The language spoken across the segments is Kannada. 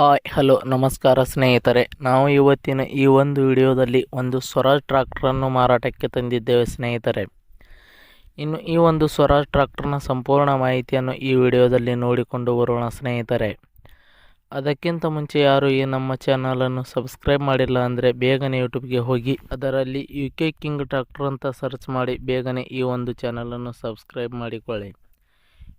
ಹಾಯ್, ಹಲೋ, ನಮಸ್ಕಾರ ಸ್ನೇಹಿತರೆ. ನಾವು ಇವತ್ತಿನ ಈ ಒಂದು ವಿಡಿಯೋದಲ್ಲಿ ಒಂದು ಸ್ವರಾಜ್ ಟ್ರ್ಯಾಕ್ಟ್ರನ್ನು ಮಾರಾಟಕ್ಕೆ ತಂದಿದ್ದೇವೆ ಸ್ನೇಹಿತರೆ. ಇನ್ನು ಈ ಒಂದು ಸ್ವರಾಜ್ ಟ್ರಾಕ್ಟರ್ನ ಸಂಪೂರ್ಣ ಮಾಹಿತಿಯನ್ನು ಈ ವಿಡಿಯೋದಲ್ಲಿ ನೋಡಿಕೊಂಡು ಬರೋಣ ಸ್ನೇಹಿತರೆ. ಅದಕ್ಕಿಂತ ಮುಂಚೆ ಯಾರು ಈ ನಮ್ಮ ಚಾನಲನ್ನು ಸಬ್ಸ್ಕ್ರೈಬ್ ಮಾಡಿಲ್ಲ ಅಂದರೆ ಬೇಗನೆ ಯೂಟ್ಯೂಬ್ಗೆ ಹೋಗಿ, ಅದರಲ್ಲಿ ಯು ಕೆ ಕಿಂಗ್ ಟ್ರಾಕ್ಟರ್ ಅಂತ ಸರ್ಚ್ ಮಾಡಿ ಬೇಗನೆ ಈ ಒಂದು ಚಾನಲನ್ನು ಸಬ್ಸ್ಕ್ರೈಬ್ ಮಾಡಿಕೊಳ್ಳಿ.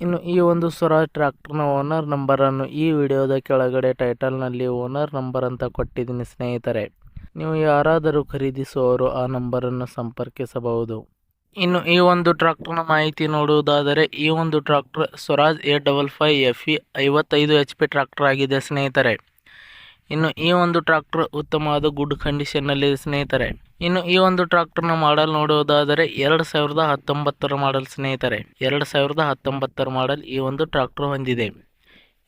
ಇನ್ನು ಈ ಒಂದು ಸ್ವರಾಜ್ ಟ್ರ್ಯಾಕ್ಟರ್ನ ಓನರ್ ನಂಬರನ್ನು ಈ ವಿಡಿಯೋದ ಕೆಳಗಡೆ ಟೈಟಲ್ನಲ್ಲಿ ಓನರ್ ನಂಬರ್ ಅಂತ ಕೊಟ್ಟಿದ್ದೀನಿ ಸ್ನೇಹಿತರೆ. ನೀವು ಯಾರಾದರೂ ಖರೀದಿಸುವವರು ಆ ನಂಬರನ್ನು ಸಂಪರ್ಕಿಸಬಹುದು. ಇನ್ನು ಈ ಒಂದು ಟ್ರ್ಯಾಕ್ಟರ್ನ ಮಾಹಿತಿ ನೋಡುವುದಾದರೆ ಈ ಒಂದು tractor Swaraj A double five F E ಐವತ್ತೈದು ಎಚ್ ಪಿ ಟ್ರಾಕ್ಟರ್ ಆಗಿದೆ ಸ್ನೇಹಿತರೆ. ಇನ್ನು ಈ ಒಂದು ಟ್ರಾಕ್ಟರ್ ಉತ್ತಮವಾದ ಗುಡ್ ಕಂಡೀಷನ್ನಲ್ಲಿದೆ ಸ್ನೇಹಿತರೆ. ಇನ್ನು ಈ ಒಂದು ಟ್ರಾಕ್ಟರ್ನ ಮಾಡಲ್ ನೋಡುವುದಾದರೆ ಎರಡು ಸಾವಿರದ ಹತ್ತೊಂಬತ್ತರ ಮಾಡಲ್ ಸ್ನೇಹಿತರೆ. ಎರಡು ಸಾವಿರದ ಹತ್ತೊಂಬತ್ತರ ಮಾಡಲ್ ಈ ಒಂದು ಟ್ರಾಕ್ಟರ್ ಹೊಂದಿದೆ.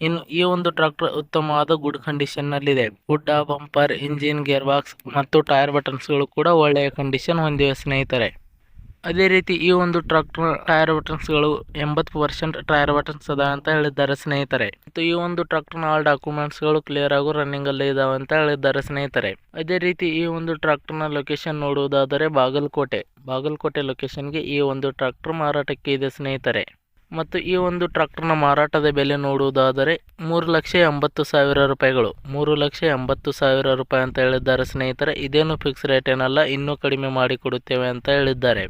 ಇನ್ನು ಈ ಒಂದು ಟ್ರಾಕ್ಟರ್ ಉತ್ತಮವಾದ ಗುಡ್ ಕಂಡೀಷನ್ನಲ್ಲಿದೆ ಗುಡ್ಡ ಬಂಪರ್ ಇಂಜಿನ್ ಗೇರ್ ಬಾಕ್ಸ್ ಮತ್ತು ಟೈರ್ ಬಟನ್ಸ್ಗಳು ಕೂಡ ಒಳ್ಳೆಯ ಕಂಡೀಷನ್ ಹೊಂದಿವೆ ಸ್ನೇಹಿತರೆ. ಅದೇ ರೀತಿ ಈ ಒಂದು ಟ್ರಾಕ್ಟರ್ ಟೈರ್ ಬಟನ್ಸ್ಗಳು ಎಂಬತ್ತು ಪರ್ಸೆಂಟ್ ಟೈರ್ ಬಟನ್ಸ್ ಅದ ಅಂತ ಹೇಳಿದ್ದಾರೆ ಸ್ನೇಹಿತರೆ. ಮತ್ತು ಈ ಒಂದು ಟ್ರಾಕ್ಟರ್ನ ಆಲ್ ಡಾಕ್ಯುಮೆಂಟ್ಸ್ಗಳು ಕ್ಲಿಯರ್ ಆಗು ರನ್ನಿಂಗ್ ಅಲ್ಲಿ ಇದಾವೆ ಅಂತ ಹೇಳಿದ್ದಾರೆ ಸ್ನೇಹಿತರೆ. ಅದೇ ರೀತಿ ಈ ಒಂದು ಟ್ರಾಕ್ಟರ್ನ ಲೊಕೇಶನ್ ನೋಡುವುದಾದರೆ ಬಾಗಲಕೋಟೆ. ಬಾಗಲಕೋಟೆ ಲೊಕೇಶನ್ಗೆ ಈ ಒಂದು ಟ್ರಾಕ್ಟರ್ ಮಾರಾಟಕ್ಕೆ ಇದೆ ಸ್ನೇಹಿತರೆ. ಮತ್ತು ಈ ಒಂದು ಟ್ರಾಕ್ಟರ್ನ ಮಾರಾಟದ ಬೆಲೆ ನೋಡುವುದಾದರೆ ಮೂರು ಲಕ್ಷ ಎಂಬತ್ತು ಸಾವಿರ ರೂಪಾಯಿಗಳು. ಮೂರು ಲಕ್ಷ ಎಂಬತ್ತು ಸಾವಿರ ರೂಪಾಯಿ ಅಂತ ಹೇಳಿದ್ದಾರೆ ಸ್ನೇಹಿತರೆ. ಇದೇನು ಫಿಕ್ಸ್ ರೇಟ್ ಏನಲ್ಲ, ಇನ್ನೂ ಕಡಿಮೆ ಮಾಡಿಕೊಡುತ್ತೇವೆ ಅಂತ ಹೇಳಿದ್ದಾರೆ.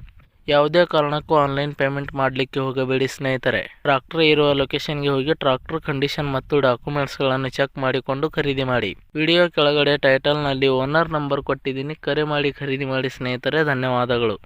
ಯಾವುದೇ ಕಾರಣಕ್ಕೂ ಆನ್ಲೈನ್ ಪೇಮೆಂಟ್ ಮಾಡಲಿಕ್ಕೆ ಹೋಗಬೇಡಿ ಸ್ನೇಹಿತರೆ. ಟ್ರಾಕ್ಟರ್ ಇರುವ ಲೊಕೇಶನ್ಗೆ ಹೋಗಿ ಟ್ರಾಕ್ಟರ್ ಕಂಡೀಷನ್ ಮತ್ತು ಡಾಕ್ಯುಮೆಂಟ್ಸ್ಗಳನ್ನು ಚೆಕ್ ಮಾಡಿಕೊಂಡು ಖರೀದಿ ಮಾಡಿ. ವಿಡಿಯೋ ಕೆಳಗಡೆ ಟೈಟಲ್ನಲ್ಲಿ ಓನರ್ ನಂಬರ್ ಕೊಟ್ಟಿದ್ದೀನಿ. ಕರೆ ಮಾಡಿ, ಖರೀದಿ ಮಾಡಿ ಸ್ನೇಹಿತರೆ. ಧನ್ಯವಾದಗಳು.